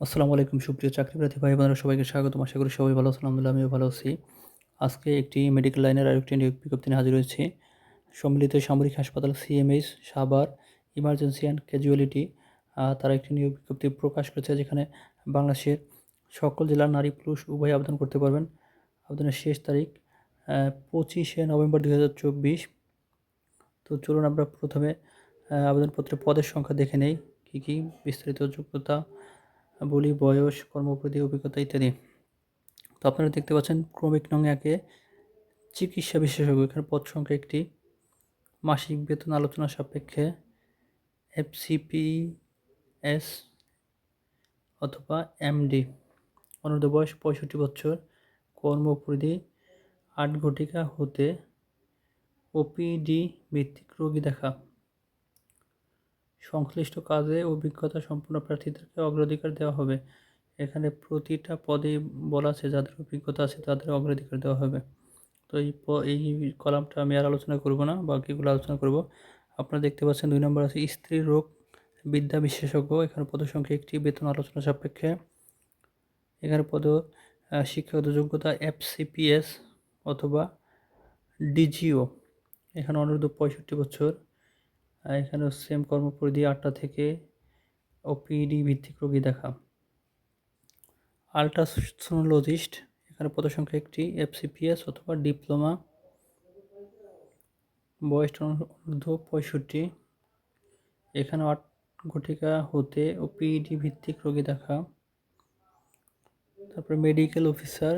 আসসালামু আলাইকুম, সুপ্রিয় চাকরিপ্রার্থী ভাই বোনেরা সবাইকে স্বাগতম। আশা করি সবাই ভালো আছেন, আলহামদুলিল্লাহ, আমিও ভালো আছি। আজকে একটি মেডিকেল লাইনের আরেকটি নিয়োগ বিজ্ঞপ্তি হাজির হয়েছি। সম্মিলিত সামরিক হাসপাতাল CMH Savar emergency and casualty তারা একটি নিয়োগ বিজ্ঞপ্তি প্রকাশ করেছে, যেখানে বাংলাদেশের সকল জেলার নারী পুরুষ উভয় আবেদন করতে পারবেন। আবেদনের শেষ তারিখ পঁচিশে নভেম্বর দু হাজার চব্বিশ। তো চলুন আমরা প্রথমে আবেদনপত্রের পদের সংখ্যা দেখে নেই, কী কী বিস্তারিত যোগ্যতা বলি, বয়স কর্মপ্রতি অভিজ্ঞতা ইত্যাদি। তো আপনারা দেখতে পাচ্ছেন, ক্রমিক নং একে চিকিৎসা বিশেষজ্ঞ। এখানে পদ সংখ্যা একটি। মাসিক বেতন আলোচনা সাপেক্ষে এফসিপিএস অথবা এমডি। অনুরোধ, বয়স পঁয়ষট্টি বছর। কর্মপরিধি, আট ঘটিকা হতে ওপিডি ভিত্তিক রোগী দেখা। সংশ্লিষ্ট কাজে অভিজ্ঞতা সম্পন্ন প্রার্থীদেরকে অগ্রাধিকার দেওয়া হবে। এখানে প্রতিটা পদে বলা আছে, যাদের অভিজ্ঞতা আছে তাদের অগ্রাধিকার দেওয়া হবে। তো এই এই কলামটা আমি আর আলোচনা করব না, বাকিগুলো আলোচনা করব। আপনারা দেখতে পাচ্ছেন দুই নম্বর আছে, স্ত্রী রোগ বিদ্যা বিশেষজ্ঞ। এখানে পদসংখ্যা একটি, বেতন আলোচনা সাপেক্ষে। এখানে পদ শিক্ষাগত যোগ্যতা এফসিপিএস অথবা ডিজিও এখানে অনুরোধ পঁয়ষট্টি বছর। এখানেও সেম কর্মপরিধি আটটা থেকে ওপিডি ভিত্তিক রোগী দেখা। আলট্রাসোনোলজিস্ট এখানে পদসংখ্যা একটি এফসিপিএস অথবা ডিপ্লোমা বয়স অনূর্ধ্ব পঁয়ষট্টি। এখানে আট ঘটিকা হতে ওপিডি ভিত্তিক রোগী দেখা। তারপরে মেডিকেল অফিসার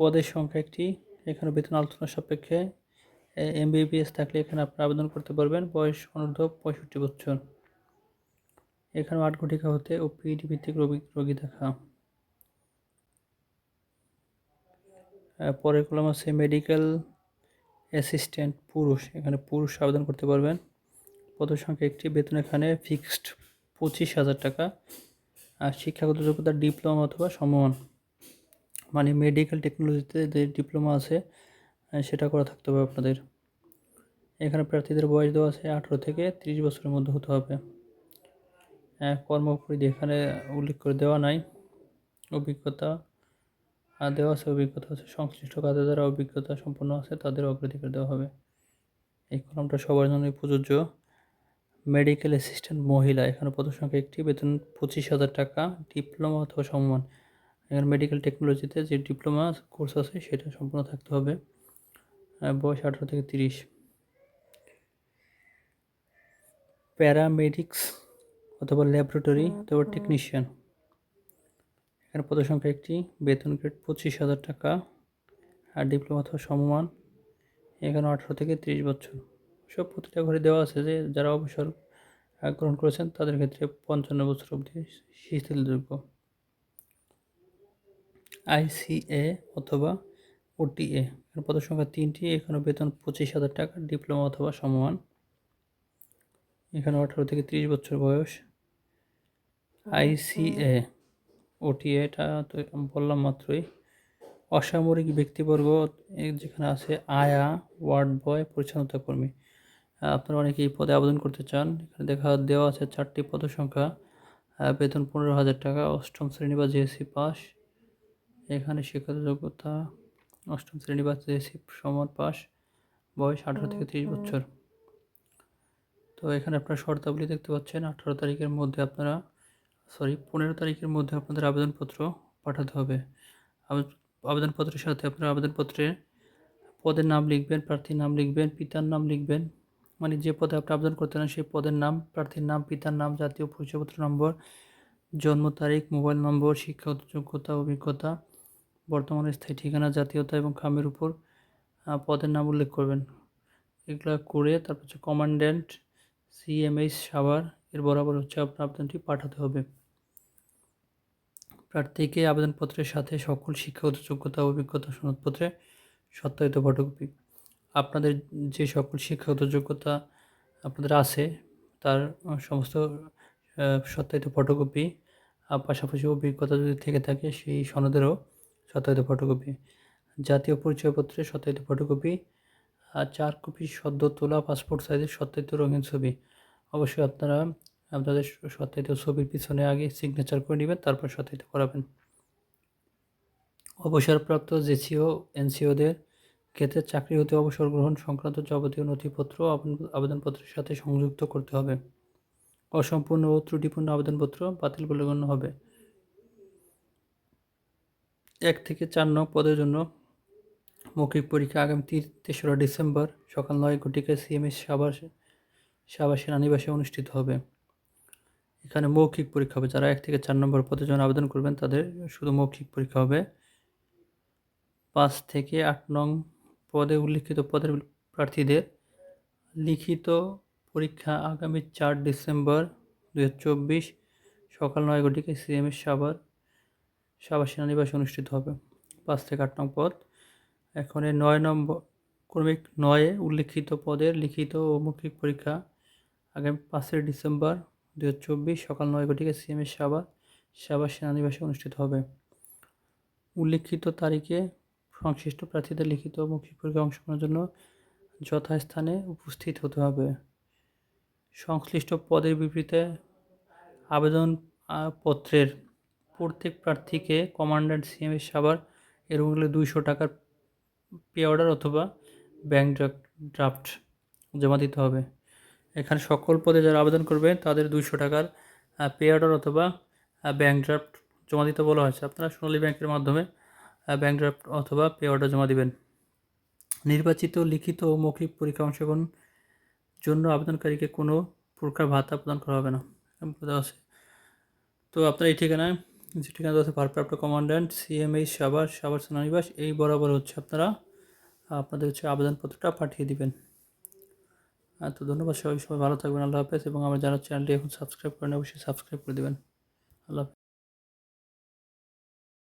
পদের সংখ্যা একটি, এখানে বেতন আলোচনা সাপেক্ষে এমবিবিএস থাকলে এখানে আপনি আবেদন করতে পারবেন। বয়স অনূর্ধ্ব পঁয়ষট্টি বছর। এখানে আট ঘটিকা হতে ও পিডি ভিত্তিক রোগী রোগী দেখা। পরের কলম আছে মেডিকেল অ্যাসিস্ট্যান্ট পুরুষ। এখানে পুরুষ আবেদন করতে পারবেন। পদ সংখ্যা একটি। বেতন এখানে ফিক্সড পঁচিশ হাজার টাকা। আর শিক্ষাগত যোগ্যতা ডিপ্লোমা অথবা সমমান। মানে মেডিকেল টেকনোলজিতে যে ডিপ্লোমা আছে সেটা করা থাকতে হবে আপনাদের। এখানে প্রার্থীদের বয়স দেওয়া আছে আঠেরো থেকে তিরিশ বছরের মধ্যে হতে হবে। কর্মপরিধি এখানে উল্লেখ করে দেওয়া নাই। অভিজ্ঞতা আর দেওয়া আছে, অভিজ্ঞতা আছে, সংশ্লিষ্ট কাজে যারা অভিজ্ঞতা সম্পন্ন আছে তাদের অগ্রাধিকার দেওয়া হবে। এই কলমটা সবার জন্যই প্রযোজ্য। মেডিকেল অ্যাসিস্ট্যান্ট মহিলা, এখানে পদ সংখ্যা একটি, বেতন পঁচিশ হাজার টাকা, ডিপ্লোমা অথবা সম্মান। এখানে মেডিকেল টেকনোলজিতে যে ডিপ্লোমা কোর্স আছে সেটা সম্পূর্ণ থাকতে হবে। বয়স আঠারো থেকে তিরিশ। প্যারামেডিক্স অথবা ল্যাবরেটরি অথবা টেকনিশিয়ান এখানে পদসংখ্যা একটি বেতন গ্রেড পঁচিশ হাজার টাকা আর ডিপ্লোমা অথবা সমমান এখানে আঠারো থেকে তিরিশ বছর। সব প্রতিটা ঘরে দেওয়া আছে যে যারা অবসর গ্রহণ করেছেন তাদের ক্ষেত্রে পঞ্চান্ন বছর অবধি শিথিলযোগ্য আইসিএ অথবা ওটিএ, এর পদ সংখ্যা তিনটি, এখানে বেতন পঁচিশ হাজার টাকা, ডিপ্লোমা অথবা সমমান। এখানে আঠারো থেকে তিরিশ বছর বয়স। আইসিএ, ওটিএ, এটা তো বললাম মাত্রই। অসামরিক ব্যক্তিবর্গ যেখানে আছে আয়া, ওয়ার্ড বয়, পরিচ্ছন্নতা কর্মী। আপনারা অনেকে এই পদে আবেদন করতে চান। এখানে দেখা, দেওয়া আছে চারটি পদ সংখ্যা। বেতন পনেরো হাজার টাকা, অষ্টম শ্রেণি বা জিএসসি পাস। এখানে শিক্ষাগত যোগ্যতা অষ্টম শ্রেণি বা জিএসসি সমান পাস বয়স আঠারো থেকে তিরিশ বছর। তো এখানে আপনারা শর্তাবলী দেখতে পাচ্ছেন আঠারো তারিখের মধ্যে আপনারা সরি পনেরো তারিখের মধ্যে আপনাদের আবেদনপত্র পাঠাতে হবে। আবেদনপত্রের সাথে আপনারা আবেদনপত্রে পদের নাম লিখবেন প্রার্থীর নাম লিখবেন পিতার নাম লিখবেন। মানে যে পদে আপনি আবেদন করতে চান সেই পদের নাম প্রার্থীর নাম পিতার নাম জাতীয় পরিচয়পত্র নম্বর জন্ম তারিখ মোবাইল নম্বর শিক্ষাগত যোগ্যতা অভিজ্ঞতা বর্তমানে স্থায়ী ঠিকানা, জাতীয়তা এবং খামের উপর পদের নাম উল্লেখ করবেন। এগুলো করে তারপর হচ্ছে কমান্ড্যান্ট সিএমএইচ সাভার, এর বরাবর হচ্ছে আপনার আবেদনটি পাঠাতে হবে। প্রার্থীকে আবেদনপত্রের সাথে সকল শিক্ষাগত যোগ্যতা, অভিজ্ঞতা, সনদপত্রে সত্যায়িত ফটোকপি। আপনাদের যে সকল শিক্ষাগত যোগ্যতা আপনাদের আছে, তার সমস্ত সত্যায়িত ফটোকপি পাশাপাশি অভিজ্ঞতা যদি থেকে থাকে, সেই সনদেরও সত্যায়িত ফটোকপি জাতীয় পরিচয়পত্রের সত্যায়িত ফটোকপি আর চার কপি সদ্য তোলা পাসপোর্ট সাইজের সত্যায়িত রঙিন ছবি। অবশ্যই আপনারা আপনাদের সত্যায়িত ছবির পিছনে আগে সিগনেচার করে নেবেন, তারপর সত্যায়িত করাবেন। অবসরপ্রাপ্ত জেসিও, এনসিওদের ক্ষেত্রে চাকরি হতে অবসর গ্রহণ সংক্রান্ত যাবতীয় নথিপত্র আবেদন- আবেদনপত্রের সাথে সংযুক্ত করতে হবে। অসম্পূর্ণ ও ত্রুটিপূর্ণ আবেদনপত্র বাতিল বলে গণ্য হবে। এক থেকে চার নং পদের জন্য মৌখিক পরীক্ষা আগামী তেসরা ডিসেম্বর সকাল নয় ঘটিকায় সিএমএস সাবাস সাবাস সেনানিবাসে অনুষ্ঠিত হবে। এখানে মৌখিক পরীক্ষা হবে। যারা এক থেকে চার নম্বর পদের জন্য আবেদন করবেন, তাদের শুধু মৌখিক পরীক্ষা হবে। পাঁচ থেকে আট নং পদে উল্লিখিত পদের প্রার্থীদের লিখিত পরীক্ষা আগামী চার ডিসেম্বর দু হাজার চব্বিশ সকাল নয় ঘটিকায় সিএমএস সাভার সাভার সেনানিবাসে অনুষ্ঠিত হবে। পাঁচ থেকে আট নং পদ। এখন এই নয় নম্বর ক্রমিক নয়ে উল্লিখিত পদের লিখিত ও মৌখিক পরীক্ষা আগামী পাঁচই ডিসেম্বর দু হাজার চব্বিশ সকাল নয় ঘটিকায় সিএমএস সাভার সাভার সেনানিবাসে অনুষ্ঠিত হবে। উল্লিখিত তারিখে সংশ্লিষ্ট প্রার্থীদের লিখিত মৌখিক পরীক্ষায় অংশগ্রহণের জন্য যথাস্থানে উপস্থিত হতে হবে। সংশ্লিষ্ট পদের বিপরীতে আবেদন পত্রের প্রত্যেক প্রার্থীকে কমান্ড্যান্ট সিএমএস সাভার এর মূল্যে দুইশো টাকার পে অর্ডার অথবা ব্যাংক ড্রাফট জমা দিতে হবে। এখানে সকল পদে যারা আবেদন করবে, তাদের দুইশো টাকার পে অর্ডার অথবা ব্যাংক ড্রাফট জমা দিতে বলা হয়েছে। আপনারা সোনালী ব্যাংকের মাধ্যমে ব্যাংক ড্রাফট অথবা পে অর্ডার জমা দিবেন। নির্বাচিত, লিখিত ও মৌখিক পরীক্ষা অংশগ্রহণ জন্য আবেদনকারীকে কোনো প্রকার ভাতা প্রদান করা হবে না। এরকম তো আপনার এই ঠিকানায় ঠিকানা আছে ভারপ্রাপ্ত কমান্ড্যান্ট সিএমএইচ সাবাস সাবার সেনানিবাস, এই বরাবর হচ্ছে আপনারা, আপনাদের হচ্ছে আবেদনপত্রটা পাঠিয়ে দেবেন। তো ধন্যবাদ সবাই সবাই ভালো থাকবেন, আল্লাহ হাফেজ, এবং আমার যারা চ্যানেলটি এখন সাবস্ক্রাইব করেন অবশ্যই সাবস্ক্রাইব করে দেবেন। আল্লাহ